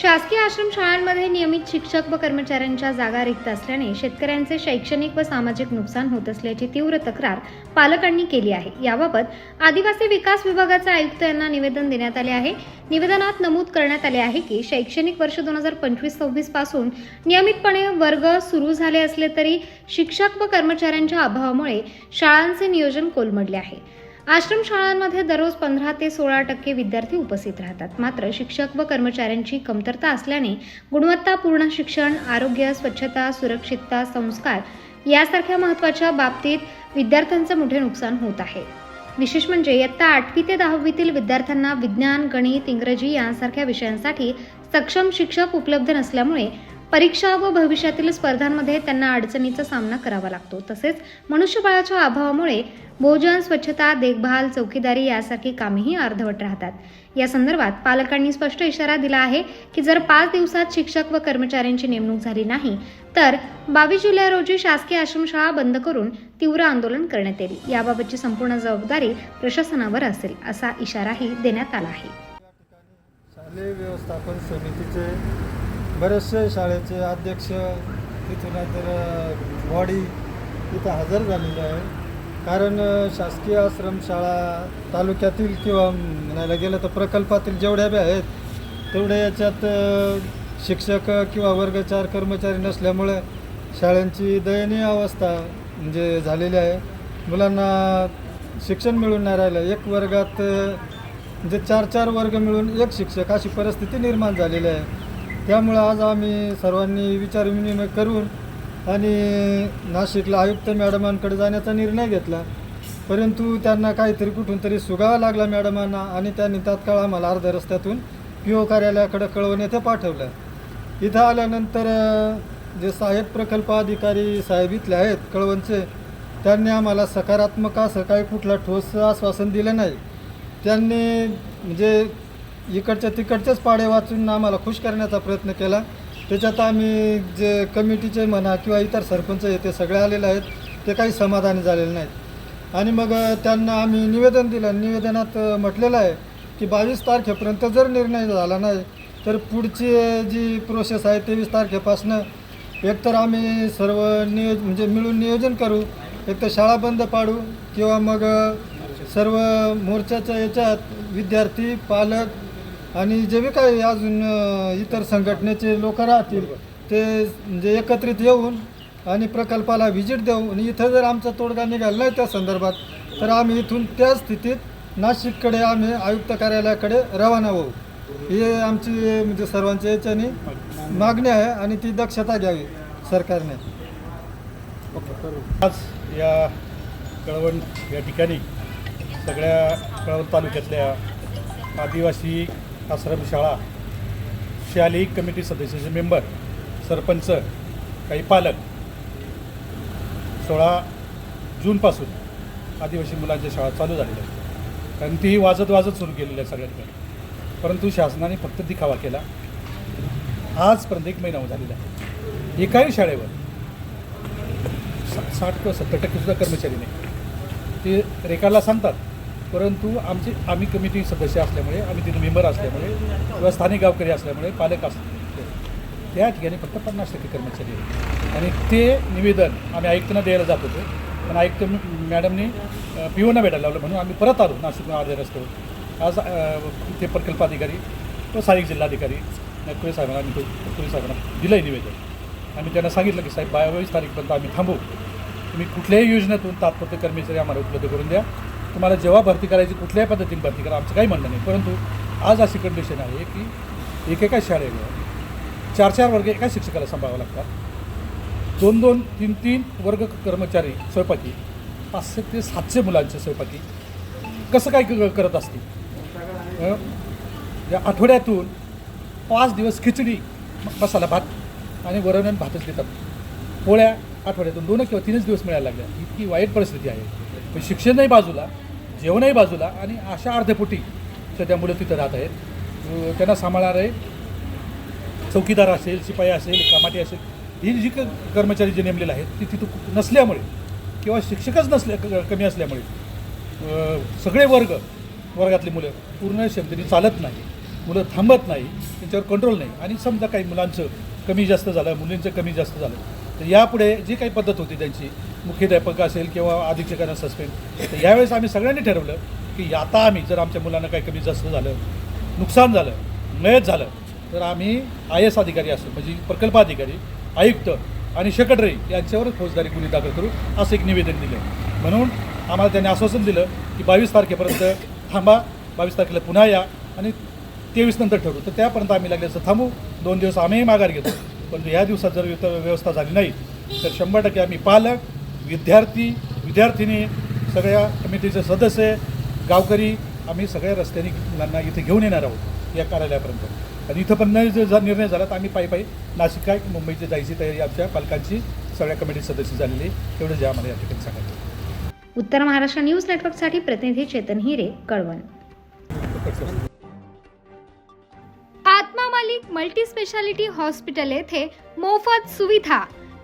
शासकीय आश्रम शाळांमध्ये नियमित शिक्षक व कर्मचाऱ्यांच्या जागा रिक्त असल्याने शेतकऱ्यांचे शैक्षणिक व सामाजिक नुकसान होत असल्याची तीव्र तक्रार पालकांनी केली आहे. याबाबत आदिवासी विकास विभागाचे आयुक्त यांना निवेदन देण्यात आले आहे. निवेदनात नमूद करण्यात आले आहे की शैक्षणिक वर्ष दोन हजार पंचवीस सव्वीसपासून नियमितपणे वर्ग सुरू झाले असले तरी शिक्षक व कर्मचाऱ्यांच्या अभावामुळे शाळांचे नियोजन कोलमडले आहे. आश्रम शाळांमध्ये दररोज पंधरा ते सोळा टक्के विद्यार्थी उपस्थित राहतात. मात्र शिक्षक व कर्मचाऱ्यांची कमतरता असल्याने गुणवत्तापूर्ण शिक्षण आरोग्य स्वच्छता सुरक्षितता संस्कार यासारख्या महत्त्वाच्या बाबतीत विद्यार्थ्यांचं मोठे नुकसान होत आहे. विशेष म्हणजे इयत्ता आठवी ते दहावीतील विद्यार्थ्यांना विज्ञान गणित इंग्रजी यांसारख्या विषयांसाठी सक्षम शिक्षक उपलब्ध नसल्यामुळे परीक्षा व भविष्यातील स्पर्धांमध्ये त्यांना अडचणीचा सामना करावा लागतो. तसेच मनुष्यबळाच्या अभावामुळे भोजन स्वच्छता देखभाल चौकीदारी यासारखी कामेही अर्धवट राहतात. या संदर्भात पालकांनी स्पष्ट इशारा दिला आहे की जर पाच दिवसात शिक्षक व कर्मचाऱ्यांची नेमणूक झाली नाही तर बावीस जुलै रोजी शासकीय आश्रमशाळा बंद करून तीव्र आंदोलन करण्यात येईल. याबाबतची संपूर्ण जबाबदारी प्रशासनावर असेल असा इशाराही देण्यात आला आहे. शालेय व्यवस्थापन समितीचे बरेचसे शाळेचे अध्यक्ष तिथून तर बॉडी तिथं हजर झालेले आहे. कारण शासकीय आश्रमशाळा तालुक्यातील किंवा म्हणायला गेलं तर प्रकल्पातील जेवढ्या बी आहेत तेवढ्या याच्यात शिक्षक किंवा वर्गचार कर्मचारी नसल्यामुळे शाळांची दयनीय अवस्था म्हणजे झालेली आहे. मुलांना शिक्षण मिळून नाही राहिलं. एक वर्गात म्हणजे चार चार वर्ग मिळून एक शिक्षक अशी परिस्थिती निर्माण झालेली आहे. त्यामुळं आज आम्ही सर्वांनी विचारविनिमय करून आणि नाशिकला आयुक्त मॅडमांकडे जाण्याचा निर्णय घेतला. परंतु त्यांना काहीतरी कुठून तरी सुगावा लागला मॅडमांना आणि त्यांनी तात्काळ आम्हाला अर्ध्या रस्त्यातून पी ओ कार्यालयाकडे कळवून येथे पाठवलं. इथं आल्यानंतर जे साहेब प्रकल्प अधिकारी साहेब इथले आहेत कळवणचे त्यांनी आम्हाला सकारात्मक असं काही कुठला ठोस आश्वासन दिलं नाही. त्यांनी म्हणजे इकडच्या तिकडचेच पाडे वाचून आम्हाला खुश करण्याचा प्रयत्न केला. त्याच्यात आम्ही जे कमिटीचे म्हणा किंवा इतर सरपंच आहे ते सगळे आलेले आहेत. ते काही समाधानी झालेले नाहीत. आणि मग त्यांना आम्ही निवेदन दिलं. निवेदनात म्हटलेलं आहे की बावीस तारखेपर्यंत जर निर्णय झाला नाही तर पुढची जी प्रोसेस आहे तेवीस तारखेपासनं एकतर आम्ही सर्व नियोज म्हणजे मिळून नियोजन करू एकतर शाळा बंद पाडू किंवा मग सर्व मोर्चाच्या याच्यात विद्यार्थी पालक आणि जे बी काही अजून इतर संघटनेचे लोक राहतील ते म्हणजे एकत्रित येऊन आणि प्रकल्पाला व्हिजिट देऊ आणि इथं जर आमचा तोडगा निघाला नाही त्या संदर्भात तर आम्ही इथून त्या स्थितीत नाशिककडे आम्ही आयुक्त कार्यालयाकडे रवाना होऊ. हे आमची म्हणजे सर्वांच्या याच्याने मागणी आहे आणि ती दक्षता घ्यावी सरकारने. आज या कळवण या ठिकाणी सगळ्या कळवण तालुक्यातल्या आदिवासी आश्रमशाळा शालेय कमिटी सदस्याचे मेंबर सरपंच काही पालक. सोळा जूनपासून आदिवासी मुलांच्या शाळा चालू झालेल्या आहेत. कारण तीही वाजत वाजत सुरू केलेल्या आहे सगळ्या ठिकाणी परंतु शासनाने फक्त दिखावा केला. आजपर्यंत एक महिना झालेला आहे. एकाही शाळेवर सा- साठ किंवा सत्तर टक्केसुद्धा कर्मचारी नाही. ते रेकाला सांगतात परंतु आमचे आम्ही कमिटी सदस्य असल्यामुळे आम्ही तिथे मेंबर असल्यामुळे किंवा स्थानिक गावकरी असल्यामुळे पालक असल्यामुळे त्या ठिकाणी फक्त पन्नास टक्के कर्मचारी आहेत. आणि ते निवेदन आम्ही आयुक्तांना द्यायला जात होतो. पण आयुक्त मॅडमने मॅडमनी पी भेटायला लावलं म्हणून आम्ही परत आलो नाशिक अर्ध्या रस्त्यावर. आज ते प्रकल्प अधिकारी व स्थानिक जिल्हाधिकारी नकुळे साहेबांना आम्ही तो- कुळे साहेबांना दिलं आहे निवेदन. आम्ही त्यांना सांगितलं की साहेब बावीस तारीखपर्यंत आम्ही थांबू तुम्ही कुठल्याही योजनेतून तात्पुरते कर्मचारी आम्हाला उपलब्ध करून द्या. तुम्हाला जेव्हा भरती करायची कुठल्याही पद्धतीने भरती करा आमचं काही म्हणणं नाही. परंतु आज अशी कंडिशन आहे की एकेका शाळेवर चार चार वर्ग एका शिक्षकाला सांभाळावं लागतात. दोन दोन तीन तीन वर्ग कर्मचारी स्वयंपाकी पाचशे ते सातशे मुलांचे स्वयंपाकी. कसं काय क- करत असतील? या आठवड्यातून पाच दिवस खिचडी मसाला भात आणि वरण भातच देतात. पोळ्या आठवड्यातून दोन किंवा तीनच दिवस मिळायला लागल्या. इतकी वाईट परिस्थिती आहे. शिक्षणही बाजूला जेवणही बाजूला आणि अशा अर्ध्यापोटी सध्या मुलं तिथं राहत आहेत. त्यांना सांभाळणारे चौकीदार असेल शिपाई असेल कामाटी असेल ही जी क कर्मचारी जे नेमलेले आहेत ती तिथं नसल्यामुळे किंवा शिक्षकच नसल्या क- कमी असल्यामुळे सगळे वर्ग वर्गातली मुलं पूर्ण क्षमतेने चालत नाही मुलं थांबत नाही त्यांच्यावर कंट्रोल नाही. आणि समजा काही मुलांचं कमी जास्त झालं मुलींचं कमी जास्त झालं तर यापुढे जी काही पद्धत होती त्यांची मुख्याध्यापक असेल किंवा अधीक्षकांना सस्पेंड तर यावेळेस आम्ही सगळ्यांनी ठरवलं की आता आम्ही जर आमच्या मुलांना काही कमी जास्त झालं नुकसान झालं मयत झालं तर आम्ही आय एस अधिकारी असो म्हणजे प्रकल्प अधिकारी आयुक्त आणि सेक्रेटरी यांच्यावर फौजदारी गुन्हे दाखल करू असं एक निवेदन दिलं. म्हणून आम्हाला त्यांनी आश्वासन दिलं की बावीस तारखेपर्यंत थांबा बावीस तारखेला पुन्हा या आणि तेवीस नंतर ठरवू. तर त्यापर्यंत आम्ही लागले असं थांबू. दोन दिवस आम्हीही माघार घेतो. पण ह्या दिवसात जर व्यवस्था झाली नाही तर शंभर टक्के आम्ही पालक विद्यार्थी विद्यार्थिनी सगळ्या कमिटीचे सदस्य गावकरी आम्ही सगळ्या रस्त्याने मुलांना इथे घेऊन येणार आहोत या कार्यालयापर्यंत. आणि इथं पण नाही जर निर्णय झाला तर आम्ही पायी पायी नाशिक काय मुंबईची जायची तयारी आमच्या पालकांची सगळ्या कमिटी सदस्य झालेली. तेवढं जे आम्हाला या ठिकाणी सांगायचं उत्तर महाराष्ट्र न्यूज नेटवर्कसाठी प्रतिनिधी चेतन हिरे कळवण. आत्मा मालिक मल्टी स्पेशालिटी हॉस्पिटल येथे मोफत सुविधा.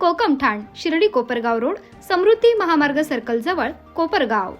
Kokamthan Shirdi Kopargaon road Samruddhi Mahamarg circle जवळ कोपरगाव.